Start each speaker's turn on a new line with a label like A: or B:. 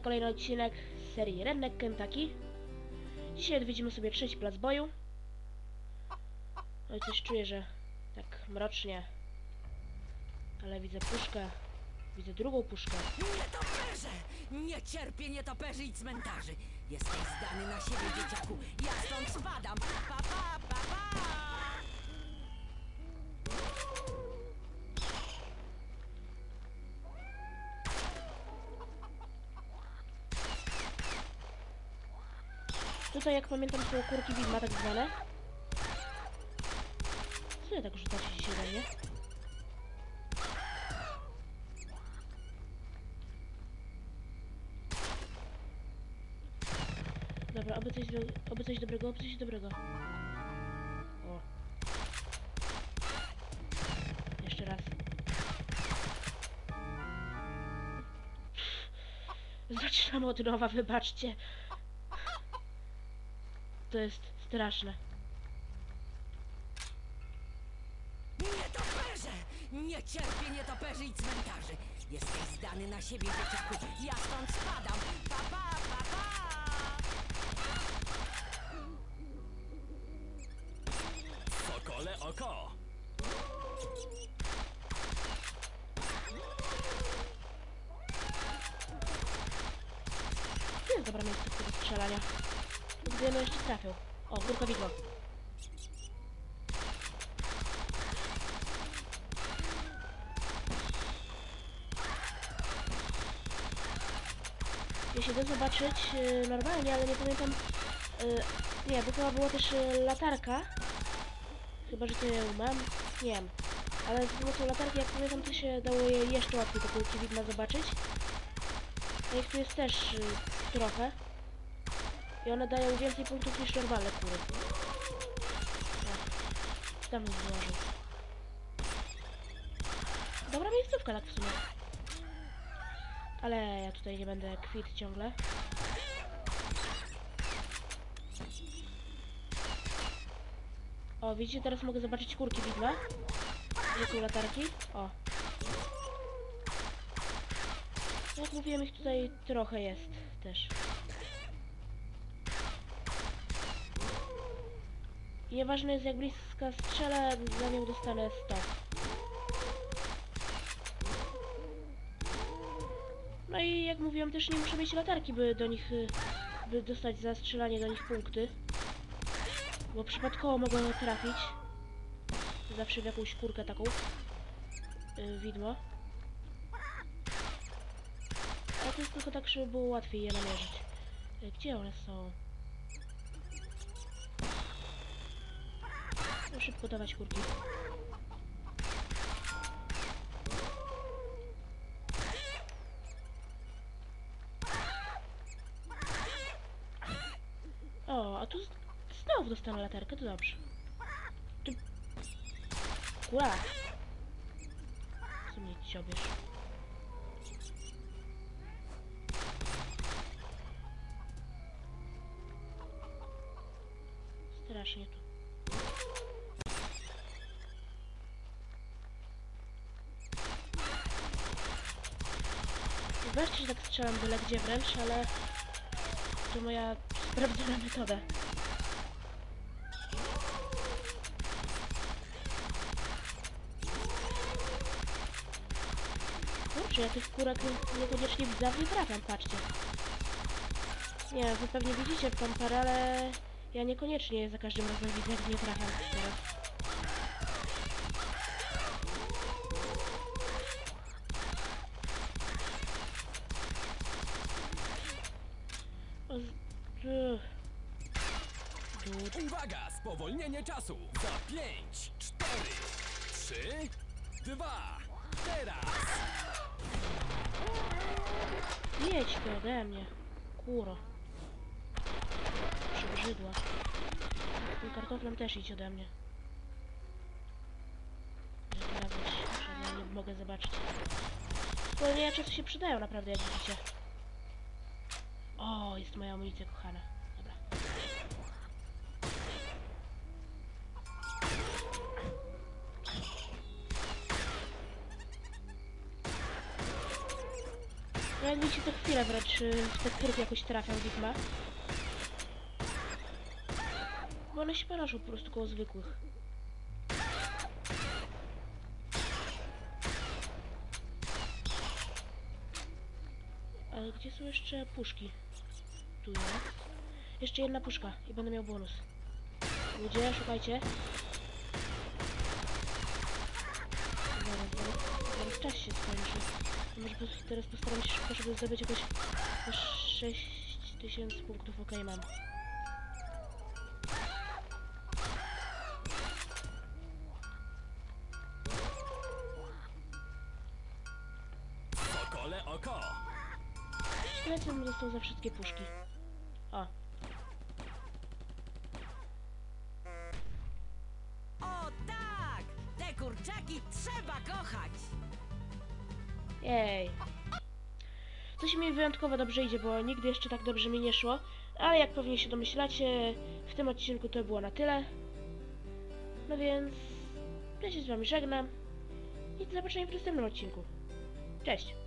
A: kolejny odcinek z serii Redneck Kentucky. Dzisiaj odwiedzimy sobie trzeci plac boju. No i coś czuję, że tak mrocznie. Ale widzę puszkę. Widzę drugą puszkę.
B: Nietoperze! Nie cierpię nietoperzy i cmentarzy. Jesteś zdany na siebie, dzieciaku. Ja stąd spadam. Pa, pa, pa, pa!
A: Tutaj jak pamiętam są kurki widma tak zwane. Co ja tak rzucacie dzisiaj we mnie? Dobra, oby coś, oby coś dobrego, oby coś dobrego. O. Jeszcze raz. Zaczynam od nowa, wybaczcie. To jest straszne.
B: Nietoperze! Nie cierpię nietoperzy i cmentarzy. Jesteś zdany na siebie, dzieciaku. Ja stąd spadam. Pa, pa, pa, pa!
C: Sokole oko!
A: To jest dobre miejsce do strzelania. Gdybym jeszcze trafił. O, górka da zobaczyć y, normalnie, ale nie pamiętam... Y, nie, bo chyba była też y, latarka. Chyba, że to ją mam. Nie wiem. Ale z pomocą latarki, jak pamiętam, to się dało je jeszcze łatwiej te kulki widma zobaczyć. A ich tu jest też y, trochę. I one dają więcej punktów niż normalne kury. O, tam złożył. Dobra miejscówka tak w sumie. Ale ja tutaj nie będę kwit ciągle. O, widzicie, teraz mogę zobaczyć kurki widma. Gdzie są latarki? O. Jak mówiłem, ich tutaj trochę jest też. Nieważne jest jak bliska strzelę, za nią dostanę 100. No i jak mówiłem, też nie muszę mieć latarki, by do nich, by dostać za strzelanie do nich punkty. Bo przypadkowo mogłem trafić. Zawsze w jakąś kurkę taką. Yy, widmo. Ale to jest tylko tak, żeby było łatwiej je namierzyć. Y, Gdzie one są? Szybko dawać kurki. O, a tu znowu dostanę latarkę, to dobrze. Ty... Kura! Co mnie ciobiesz? Strasznie tu. Zobaczcie, że tak strzelam byle gdzie wręcz, ale to moja sprawdzona metoda. Kurczę, ja tych kurek nie- niekoniecznie nie trafiam, patrzcie. Nie wy pewnie widzicie pompar, ale ja niekoniecznie za każdym razem widzę, jak nie trafiam teraz. O, z- Ugh. Dud.
C: Uwaga! Spowolnienie czasu! Za 5, 4, 3, 2, teraz!
A: Jedź ty ode mnie, kuro. Przybrzydła. Tym kartoflem też idź ode mnie. Już że ja nie mogę zobaczyć. Spowolnienia czasu się przydają naprawdę, jak widzicie. O, jest moja amunicja kochana. Jak widzicie, to chwilę wręcz y, w tekturki jakoś trafiam widma. Bo one się parażą po prostu koło zwykłych. Ale gdzie są jeszcze puszki? Tu jest. Jeszcze jedna puszka i będę miał bonus. Ludzie, szukajcie. Czas się skończy. Może po, teraz postaram się szybko, żeby zdobyć jakoś 6000 punktów. Okej, mam.
C: Sokole oko.
A: Dostał za wszystkie puszki. O,
B: O tak! Te kurczaki trzeba kochać!
A: Jej. Coś mi wyjątkowo dobrze idzie, bo nigdy jeszcze tak dobrze mi nie szło. Ale jak pewnie się domyślacie, w tym odcinku to było na tyle. No więc ja się z wami żegnam i do zobaczenia w następnym odcinku. Cześć!